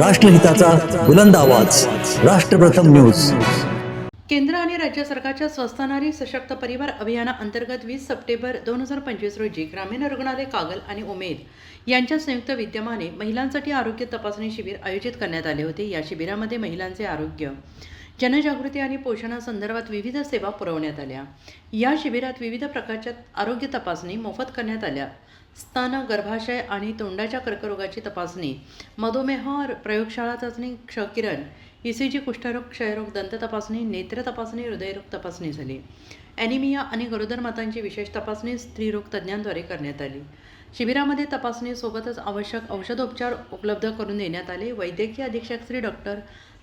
राष्ट्रहिताचा बुलंद आवाज. राष्ट्रप्रथम न्यूज. केंद्र आणि राज्य सरकारच्या स्वस्थ नारी सशक्त परिवार अभियानाअंतर्गत वीस सप्टेंबर दोन हजार पंचवीस रोजी ग्रामीण रुग्णालय कागल आणि उमेद यांच्या संयुक्त विद्यमाने महिलांसाठी आरोग्य तपासणी शिबिर आयोजित करण्यात आले होते. या शिबिरामध्ये महिलांचे आरोग्य जनजागृती आणि पोषणासंदर्भात विविध सेवा पुरवण्यात आल्या. या शिबिरात विविध प्रकारच्या आरोग्य तपासणी मोफत करण्यात आल्या. स्तन गर्भाशय आणि तोंडाच्या कर्करोगाची तपासणी. मधुमेह प्रयोगशाळा चाचणी क्षकिरण ई सी जी कुष्ठरोग क्षयरोग दंत तपासणी नेत्र तपासणी हृदयरोग तपासणी झाली. ॲनिमिया आणि गरोदर मातांची विशेष तपासणी स्त्रीरोग तज्ज्ञांद्वारे करण्यात आली. शिबिरामध्ये तपासणीसोबतच आवश्यक औषधोपचार उपलब्ध करून देण्यात आले. वैद्यकीय अधीक्षक श्री डॉक्टर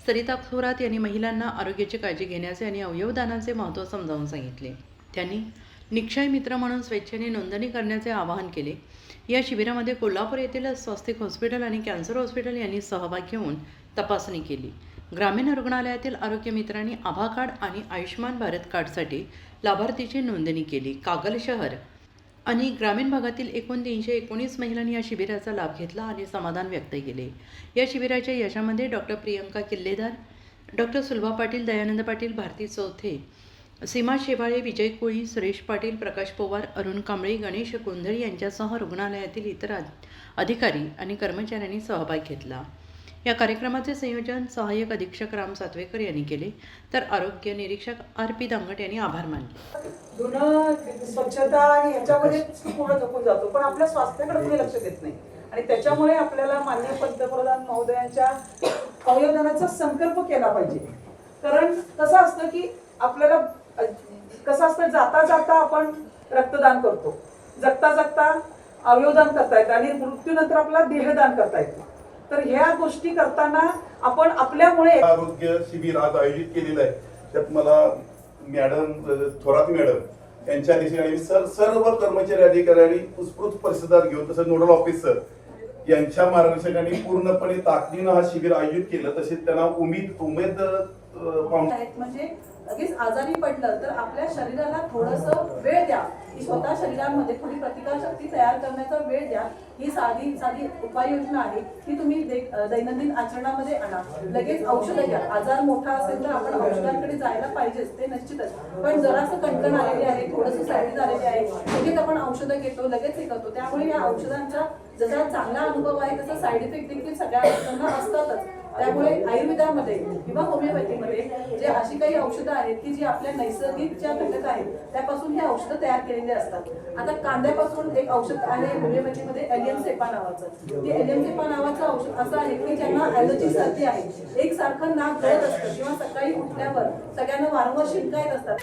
सरिता थोरात यांनी महिलांना आरोग्याची काळजी घेण्याचे आणि अवयवदानाचे महत्त्व समजावून सांगितले. त्यांनी निक्षय मित्र म्हणून स्वेच्छेने नोंदणी करण्याचे आवाहन केले. या शिबिरामध्ये कोल्हापूर येथील स्वस्तिक हॉस्पिटल आणि कॅन्सर हॉस्पिटल यांनी सहभाग घेऊन तपासणी केली. ग्रामीण रुग्णालयातील आरोग्य मित्रांनी आभा कार्ड आणि आयुष्यमान भारत कार्डसाठी लाभार्थीची नोंदणी केली. कागल शहर आणि ग्रामीण भागातील एकूण तीनशे एकोणीस महिलांनी या शिबिराचा लाभ घेतला आणि समाधान व्यक्त केले. या शिबिराच्या यशामध्ये डॉक्टर प्रियंका किल्लेदार डॉक्टर सुलभा पाटील दयानंद पाटील भारती चौथे सीमा शेवाळे विजय कोळी सुरेश पाटील प्रकाश पवार अरुण कांबळे गणेश गोंधळी यांच्यासह रुग्णालयातील इतर अधिकारी आणि कर्मचाऱ्यांनी सहभाग घेतला. या कार्यक्रमाचे संयोजन सहाय्यक अधीक्षक राम सातवेकर यांनी केले तर आरोग्य निरीक्षक आर पी दांगट यांनी आभार मानले. धुणं स्वच्छता आणि याच्यामध्ये पूर्ण जपून जातो पण आपल्या स्वास्थ्याकडे कोणी लक्ष देत नाही. आणि त्याच्यामुळे आपल्याला माननीय पंतप्रधान महोदयांच्या अवयवदानाचा संकल्प केला पाहिजे. कारण कसं असतं की आपल्याला कसं असतं जाता जाता आपण रक्तदान करतो. जगता जगता अवयवदान करता येतं आणि मृत्यूनंतर आपला देहदान करता येतं. तर ह्या गोष्टी करताना आपण आपल्यामुळे आरोग्य शिबिर आज आयोजित केलेलं आहे. त्यात मला मॅडम थोरात मॅडम यांच्या दिशेने सर सर्व कर्मचारी अधिकाऱ्यांनी उत्स्फूर्त परिषदात घेऊन तसं नोडल ऑफिसर यांच्या मार्गदर्शकाने पूर्णपणे ताकदीनं हा शिबिर आयोजित केलं. तसेच त्यांना उमेद उमेद आहेत. म्हणजे लगेच आजारी पडलं तर आपल्या शरीराला थोडस वेळ द्या. की स्वतः शरीरामध्ये थोडी प्रतिकारशक्ती तयार करण्याचा वेळ द्या. ही साधी साधी उपाययोजना आहे. ही तुम्ही दैनंदिन आचरणामध्ये आणा. लगेच औषधं घ्या. आजार मोठा असेल तर आपण औषधांकडे जायला पाहिजेच ते निश्चितच. पण जरासं कणकण आलेली आहे थोडंसं साईड झालेली आहे लगेच आपण औषधं घेतो लगेच हे करतो. त्यामुळे या औषधांचा जसा चांगला अनुभव आहे तसा साईड इफेक्ट देखील सगळ्या औषधांना असतातच. त्यामुळे आयुर्वेदामध्ये किंवा होमिओपॅथीमध्ये जे अशी काही औषधं आहेत की जी आपल्या नैसर्गिक ज्या घटक आहेत त्यापासून हे औषधं तयार केलेले असतात. आता कांद्यापासून एक औषध आहे होमिओपॅथीमध्ये एलियम सेपा नावाचं. ते एलियम सेपा नावाचं औषध असं आहे की ज्यांना ॲलर्जी सर्दी आहे. एक सारखं नाक गळत असतं किंवा सकाळी उठल्यावर सगळ्यांना वारंवार शिंका येत असतात.